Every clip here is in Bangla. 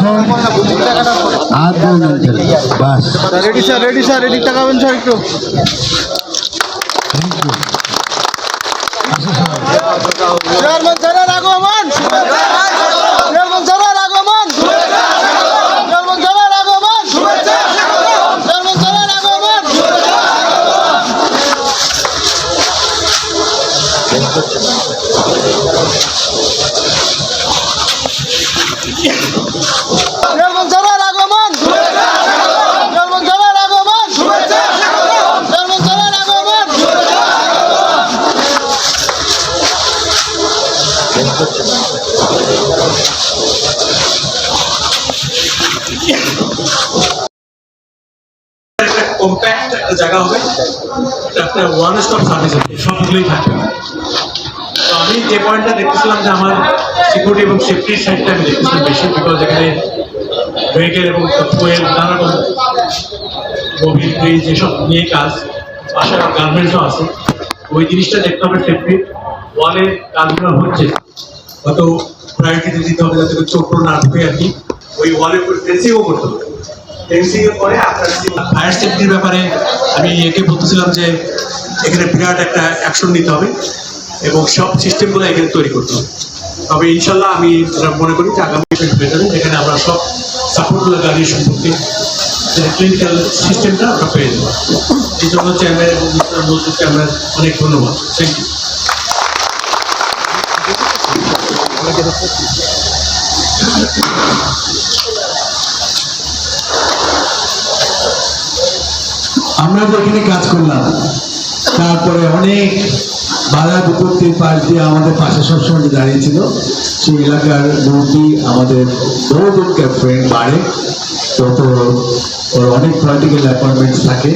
আর দুই মিনিটের বাস। রেডি স্যার রেডি স্যার এদিক তাকাবেন স্যার একটু। চেয়ারম্যান স্যারের আগমন। চেয়ারম্যান স্যারের আগমন। চেয়ারম্যান স্যারের আগমন। চেয়ারম্যান স্যারের আগমন। চেয়ারম্যান একটা জায়গা হবে? একটা ওয়ান স্টপ সার্ভিস হবে সবগুলোই থাকবে। তো আমি যে পয়েন্টটা দেখতেছিলাম যে আমার সিকিউরিটি এবং সেফটির সাইডটা আমি দেখতেছিলাম বেশি বিকজ এখানে ভেহিকেল এবং ফুয়েল নানা রকম গভীর ব্রিজ এসব নিয়ে কাজ। পাশে গার্মেন্টসও আছে। ওই জিনিসটা দেখতে হবে সেফটি ওয়ালে কাজগুলো হচ্ছে। কত প্রায়োরিটি দিতে হবে যাতে টোট না ঢুকে আর কি। ওই ওয়ালের উপর ফেন্সিংও করতে হবে। ফায়ার সেফটির ব্যাপারে আমি একে বলতেছিলাম যে এখানে বিরাট একটা অ্যাকশন নিতে হবে এবং সব সিস্টেমগুলো এখানে তৈরি করতে হবে। তবে ইনশাল্লাহ আমি মনে করি যে আগামী ভেতরে এখানে আমরা সব সাপোর্টগুলো গাড়ি সম্পর্কে ক্লিনিক্যাল সিস্টেমটা আমরা পেয়ে যাব। এই জন্য চেয়ারম্যান এবং মিস্টার মজদুরকে আমরা অনেক ধন্যবাদ। থ্যাংক ইউ আমরা তো এখানে কাজ করলাম, তারপরে অনেক বাধা বিপত্তির পাশ দিয়ে আমাদের পাশে সবসময় যে দাঁড়িয়েছিল, সেই এলাকার মন্ত্রী, আমাদের বহুজনকে ফ্রেন্ড বাড়ে। তো তো ওর অনেক পলিটিক্যাল অ্যাপয়েন্টমেন্টস থাকে।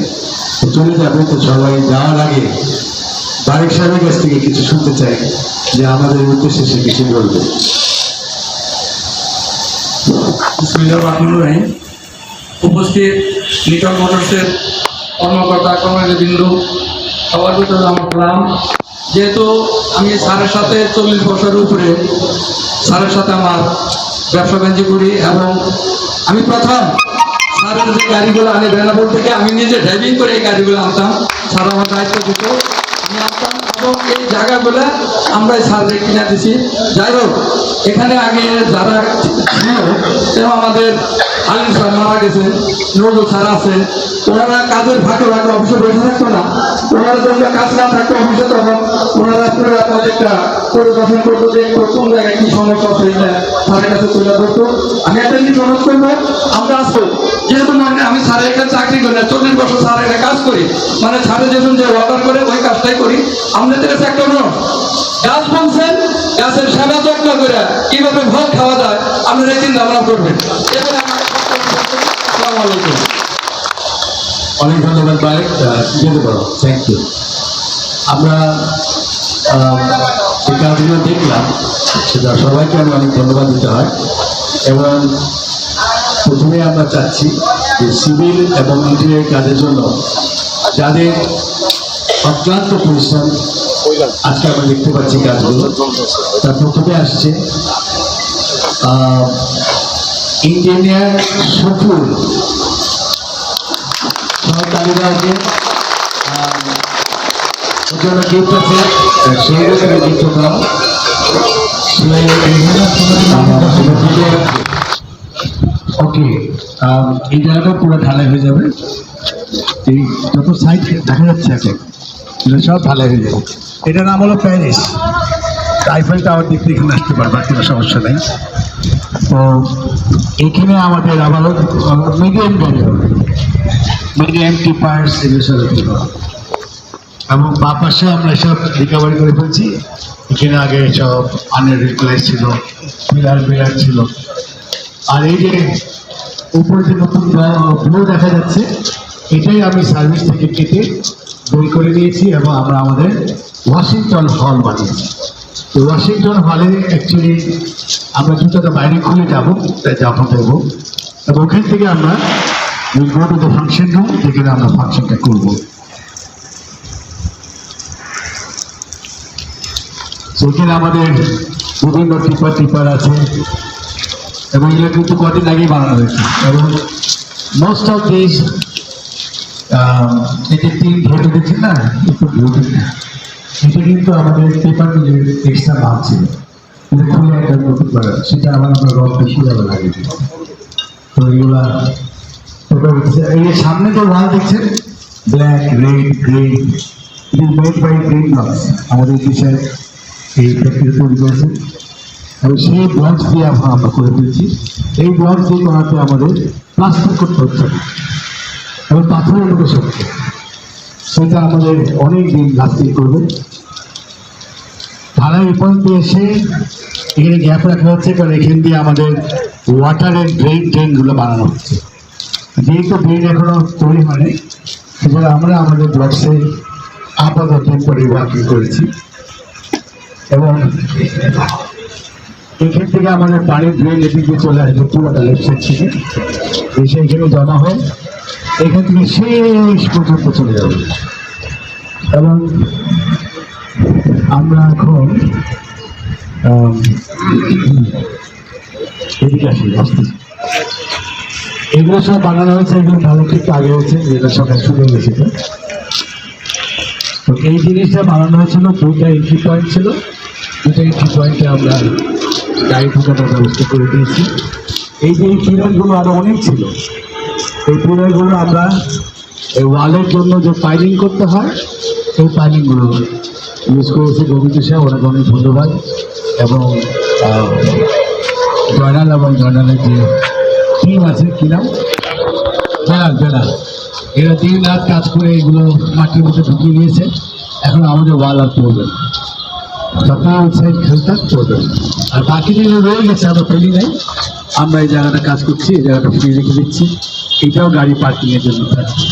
তো চলে যাবে, তো সবাই যাওয়ার আগে বারেক সাহেবের কাছ থেকে কিছু শুনতে চাই, যে আমাদের উদ্দেশ্যে সে কিছু বলবে। উপস্থিত লিটল মোটরসের কর্মকর্তা কর্মচারীবৃন্দ সবার ভিতরে আমার সালাম যেহেতু আমি স্যারের সাথে চল্লিশ বছরের উপরে স্যারের সাথে আমার ব্যবসা বাণিজ্য করি এবং আমি প্রথম স্যারের যে গাড়িগুলো আনি বেনাপুর থেকে, আমি নিজে ড্রাইভিং করে এই গাড়িগুলো আনতাম। স্যার আমার দায়িত্ব দিত। আমি আনতাম এবং এই জায়গাগুলো আমরাই স্যারকে কিনে দিছি। যাই হোক, এখানে আগে যারা ছিল এবং আমাদের আলিম স্যার মারা গেছেন নজরুল স্যার আছেন ওনারা কাজের ফাঁকে ফাঁকে অফিসে বসে থাকতো না। ওনারা যখন কাজ না থাকতো অফিসে, তখন ওনারা পুরো প্রজেক্টটা পরিদর্শন করতো যে কোন জায়গায় কি সমস্যা আছে স্যারের কাছে তুলে ধরতো। আমি একটা জিনিস অনুরোধ করব, আমরা আসব। যেহেতু মানে আমি স্যারের এখানে চাকরি করি না, চল্লিশ বছর স্যারের এখানে কাজ করি। মানে স্যারের যখন যে অর্ডার করে, ওই কাজটাই করি। আপনাদের কাছে একটা অনুরোধ গাছ বলছেন গাছের সেবা যত্ন করে কীভাবে ফল খাওয়া যায়, আপনারা চিন্তা ভাবনা করবেন। অনেক ধন্যবাদ ভাই। যেতে পারো। থ্যাংক ইউ আমরা যে কাজগুলো দেখলাম, সেটা সবাইকে আমি অনেক ধন্যবাদ দিতে হয়। এবং প্রথমে আমরা চাচ্ছি যে সিভিল এবং ইঞ্জিনিয়ারিং কাজের জন্য যাদের অক্লান্ত পরিশ্রম, আজকে আমরা দেখতে পাচ্ছি কাজগুলো। তার প্রথমে আসছে ইঞ্জিনিয়ার সফুল সহকারীরাকে জন্য গিফট আছে সেই রকমের ওকে এই জায়গাটা পুরো ঢালাই হয়ে যাবে। এই যত সাইড দেখা যাচ্ছে এখন এগুলো সব ঢালাই হয়ে যাবে। এটার নাম হলো প্যারিস। আইফেল টাওয়ার দেখতে এখানে আসতে পারবে, কোনো সমস্যা নেই। তো এখানে আমাদের আবারও মিডিয়াম হবে মিডিয়াম সব এবং বা পাশে আমরা সব রিকভারি করে ফেলছি। এখানে আগে সব আনের রিপ্লেস ছিল পিলার পিলার ছিল। আর এই যে উপরে যে নতুন ব্লু দেখা যাচ্ছে, এটাই আমি সার্ভিস থেকে কেটে বই করে নিয়েছি এবং আমরা আমাদের ওয়াশিংটন হল বানিয়েছি। তো ওয়াশিংটন হলে অ্যাকচুয়ালি আমরা জুতাটা বাইরে খুলে যাব, তাই যাব দেবো। এবং ওখান থেকে আমরা ফাংশন রুম যেখানে আমরা ফাংশনটা করব। সেখানে আমাদের বিভিন্ন টিপার টিপার আছে, এবং এগুলো কিন্তু কদিন আগেই বানানো হয়েছে। এবং মোস্ট অফ দিস এই যে তিন ঘেটে দিচ্ছি না? একটু ভুল এটা কিন্তু আমাদের পেপার মিলের এক্সট্রা মাল ছিল। এটা খুলে একটা নতুন করা সেটা আবার আমরা রড বেশি যাবে লাগে। তো এগুলা এই সামনে তো ওয়াল দেখছেন? Black red green it is made by green blocks আমাদের দেশের এই ফ্যাক্টরি তৈরি করেছে এবং সেই ব্লকস দিয়ে আমরা করে ফেলছি এই ব্লকস দিয়ে করাতে আমাদের প্লাস্টিক করতে হচ্ছে এবং পাথরের মতো শক্ত সেটা আমাদের অনেক দিন লাস্টিং করবে। ঢালাই পয়েন্টে এসে এখানে গ্যাপ রাখা হচ্ছে, কারণ এখান দিয়ে আমাদের ওয়াটারের ড্রেন ড্রেনগুলো বানানো হচ্ছে। যেহেতু ড্রেন এখনও তৈরি হয়নি সেজন্য আমরা আমাদের ব্লকসে আপাতত ওয়ার্কিং করেছি। এবং এখান থেকে আমাদের পানির ড্রেন এদিকে চলে আসবে পুরোটা লেফট সাইড থেকে এসে এখানে জমা হয়। এখান থেকে শেষ পর্যন্ত চলে যাবে। এবং আমরা এখন এদিকে আসি এগুলো সব বানানো হয়েছে, এগুলো ভালো কিন্তু আগে হয়েছে, যেটা সকাল শুরু হয়েছিল তো এই জিনিসটা বানানো হয়েছিল, দুইটা এন্ট্রি পয়েন্ট ছিল। দুইটা এন্ট্রি পয়েন্টে আমরা গাড়ি ঢোকানোর ব্যবস্থা করে দিয়েছি। এই যে পিলারগুলো আরও অনেক ছিল এই পিলারগুলো আমরা এই ওয়ালের জন্য যে পাইলিং করতে হয়, সেই পাইলিংগুলো ইউজ করেছে গোবিন্দ সাহেব, ওনাকে অনেক ধন্যবাদ। এবং জয়নাল এবং জয়নালের যে টিম আছে, কি নাম? বেলাল বেলাল এরা দিন রাত কাজ করে এগুলো মাটির মধ্যে ঢুকিয়ে নিয়েছে। এখন আমাদের ওয়াল আর পড়বে সাইড খেলতাম পড়বে আর বাকি যেগুলো রয়ে গেছে, আমরা পেলি নাই। আমরা এই জায়গাটা কাজ করছি, এই জায়গাটা ফ্রি রেখে দিচ্ছি। এটাও গাড়ি পার্কিং এর জন্য থাকছে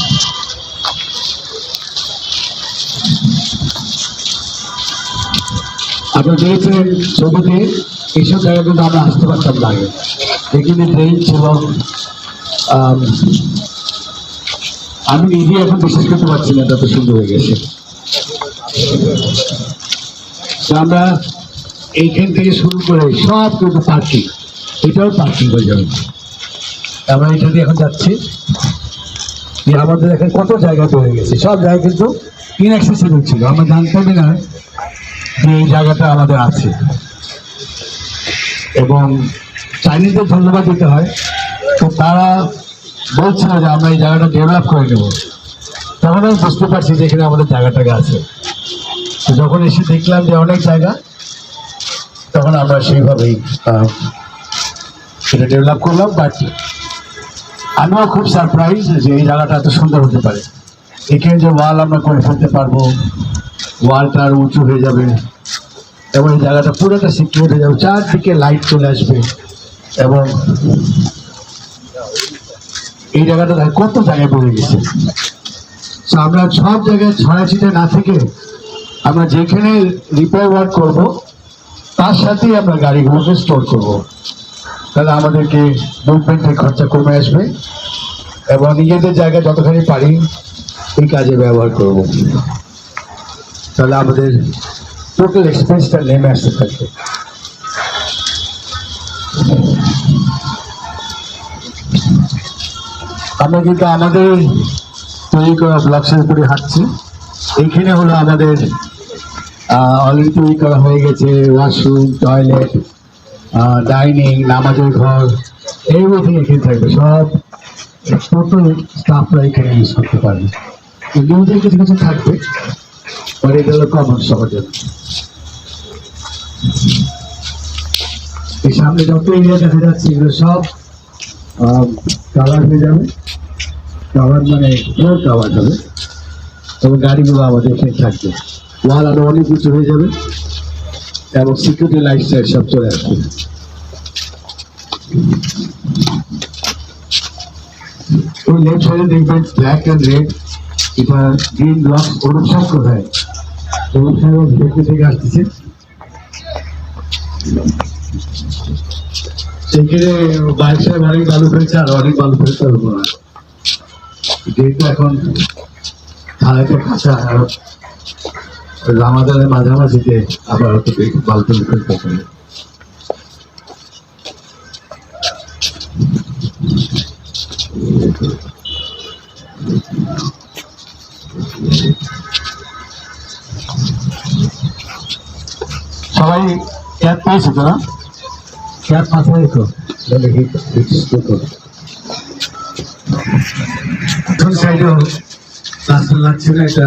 আপনারা দেখেছিলেন ছবিতে এইসব জায়গা কিন্তু আমরা আসতে পারতাম না আগে। এখানে ট্রেন ছিল, আমি নিজে এখন বিশ্বাস করতে পারছি না তত সুন্দর হয়ে গেছে। আমরা এইখান থেকে শুরু করে সব কিন্তু পার্কিং এটাও পার্কিং হয়ে যাবে। আমরা এটা দিয়ে এখন যাচ্ছি। যে আমাদের এখন কত জায়গা হয়ে গেছে? সব জায়গা কিন্তু ইনঅ্যাক্সেসিবল ছিল। আমরা জানতামই না যে এই জায়গাটা আমাদের আছে। এবং চাইনিজদের ধন্যবাদ দিতে হয়। তো তারা বলছিল যে আমরা এই জায়গাটা ডেভেলপ করে নেব। তখন আমি বুঝতে পারছি যে এখানে আমাদের জায়গাটাকে আছে। তো যখন এসে দেখলাম যে অনেক জায়গা, তখন আমরা সেইভাবেই সেটা ডেভেলপ করলাম। বাট আমিও খুব সারপ্রাইজ যে এই জায়গাটা এত সুন্দর হতে পারে। এখানে যে ওয়াল আমরা করে ফেলতে পারব ওয়ালটা আরও উঁচু হয়ে যাবে এবং এই জায়গাটা পুরোটা সিকিউর হয়ে যাবে। চারদিকে লাইট চলে আসবে এবং এই জায়গাটা কত জায়গায় পড়ে গেছে। তো আমরা সব জায়গায় ছড়া ছিটে না থেকে আমরা যেখানে রিপেয়ার ওয়ার্ক করব, তার সাথেই আমরা গাড়িগুলোকে স্টোর করব। তাহলে আমাদেরকে মুভমেন্টের খরচা কমে আসবে এবং নিজেদের জায়গা যতখানি পারি এই কাজে ব্যবহার করব। তাহলে আমাদের টোটাল এক্সপেন্সটা নেমে আসতে থাকবে। আমরা কিন্তু আমাদের তৈরি করা ব্লকসের উপরে হাঁটছি। এইখানে হলো আমাদের অলরেডি তৈরি করা হয়ে গেছে ওয়াশরুম টয়লেট ডাইনিং, নামাজের ঘর এভরিথিং এখানে থাকবে। সব টোটাল স্টাফরা এখানে ইউজ করতে পারবে। নিজেদের কিছু কিছু থাকবে পরে এটা হলো কমন সবার এই সামনে যত এরিয়া দেখা যাচ্ছে, এগুলো সব কাভার হয়ে যাবে। কাভার মানে ফ্লোর কাভার হবে। এবং গাড়িগুলো আমাদের এখানে থাকবে। ওয়াল আরও অনেক কিছু হয়ে যাবে। এবং সিকিউরিটি লাইট সাইড সব চলে আসবে। ওই লেফট সাইডে দেখবেন ব্ল্যাক অ্যান্ড রেড এটা গ্রিন সাহেব কোথায়? ওরূপ সাহেব দেখতে থেকে আসতেছে। সেখানে বাইক সাহেব অনেক বালু ফেলছে আর অনেক বালু ফেলতে হবে যেহেতু এখন ঢালাইটা কাঁচা আর রামাদানের মাঝামাঝিতে আবার হয়তো বালু ফেলতে হবে। সবাই ক্যাব পেয়েছে তো না? ক্যাব মাথায় সাইডেও রাস্তা লাগছে না এটা?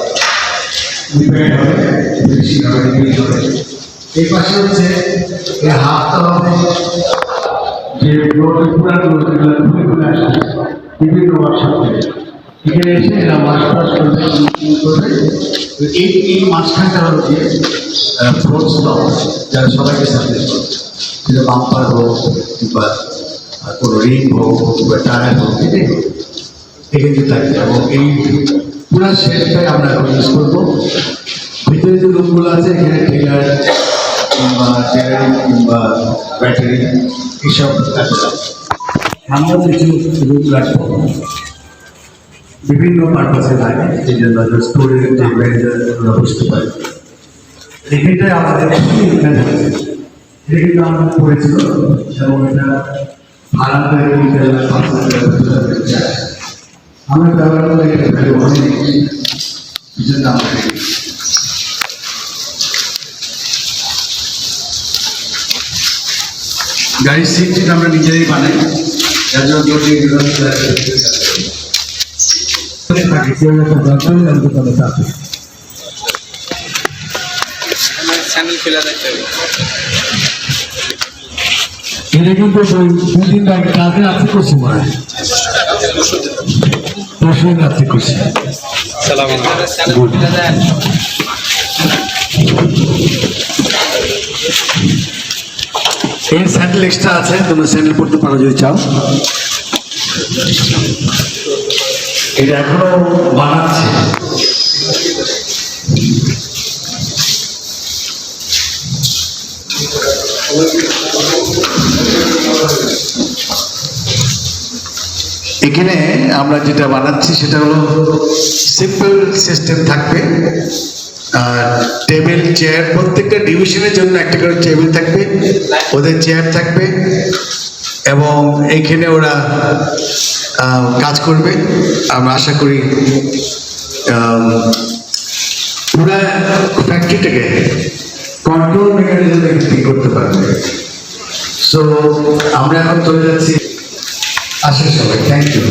ডিপেন্ড হবে বেশি হবে ডিপেন্ড হবে এই পাশে হচ্ছে এই হাতটা হবে যে পুরানো যেগুলো ঘুরে ঘুরে আসে বিভিন্ন ওয়ার্কশপ এখানে এসে এরা মাছ করবে করবে এই এই মাঝখানটা হলো যে ফ্লোর যারা সবাইকে সার্ভিস করবে সেটা বাম্পার হোক কিংবা কোনো রিং হোক কিংবা টায়ার হোক এটাই হোক এখানে থাকবে এবং এই পুরো শেডটাই আমরা এখন ইউজ করব। ভিতরে যে রুমগুলো আছে, এখানে টেলার কিংবা টেলারিং কিংবা ব্যাটারি এইসব আমরা কিছু রুম রাখব। বিভিন্ন পারপাসে থাকে এই জন্য স্টোরের যে ম্যানেজারগুলো বুঝতে পারি। এখানটায় আমাদের। এটা কিন্তু আমাদের পড়েছিল এবং এটা ভাড়া কিনতে হলে পাঁচ হাজার আমরা ব্যবহার করে এটা ভ্যালু অনেক জন্য আমরা। গাড়ির সিট আমরা নিজেরাই বানাই। যার জন্য ফেলে এটা কিন্তু দুদিন আগে কালকে রাত্রে করছি রাত্রে করছি Good. এর স্যান্ডেল এক্সট্রা আছে তোমরা স্যান্ডেল পড়তে পারো যদি চাও। এটা এখনও বানাচ্ছে। এখানে আমরা যেটা বানাচ্ছি সেটা হলো সিম্পল সিস্টেম থাকবে। টেবিল চেয়ার প্রত্যেকটা ডিভিশনের জন্য একটা করে টেবিল থাকবে। ওদের চেয়ার থাকবে এবং এইখানে ওরা কাজ করবে। আমরা আশা করি পুরা ফ্যাক্টরিটাকে কন্ট্রোল মেকানিজম ঠিক করতে পারবে। সো আমরা এখন চলে যাচ্ছি আসে সবাই থ্যাংক ইউ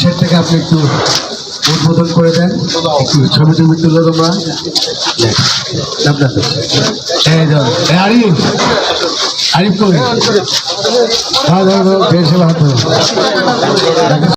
সেটাকে আপনি একটু উদ্বোধন করে দেন। ছবি টবি তুলো তোমরা আরিফ। আরিফ হ্যাঁ ধর হাত ধরো।